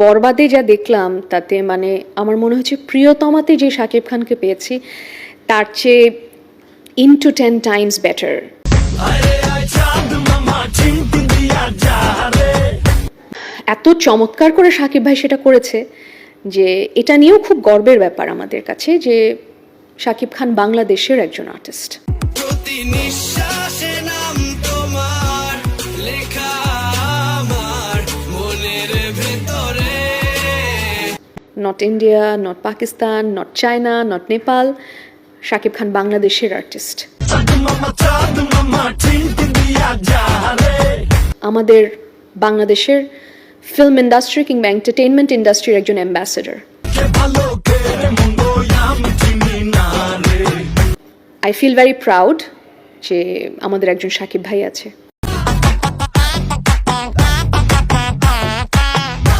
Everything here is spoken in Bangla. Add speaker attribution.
Speaker 1: বরবাদে যা দেখলাম, তাতে মানে আমার মনে হচ্ছে প্রিয়তমাতে যে শাকিব খানকে পেয়েছি, তার চেয়ে in to ten times better এত চমৎকার করে সাকিব ভাই সেটা করেছে যে এটা নিয়েও খুব গর্বের ব্যাপার আমাদের কাছে যে সাকিব খান বাংলাদেশের একজন artist not India not Pakistan not China not Nepal Shakib Khan বাংলাদেশের আর্টিস্ট আমাদের বাংলাদেশের ফিল্ম ইন্ডাস্ট্রি কিংবা এন্টারটেইনমেন্ট ইন্ডাস্ট্রির একজন ambassador I feel very proud যে আমাদের একজন সাকিব ভাই আছে।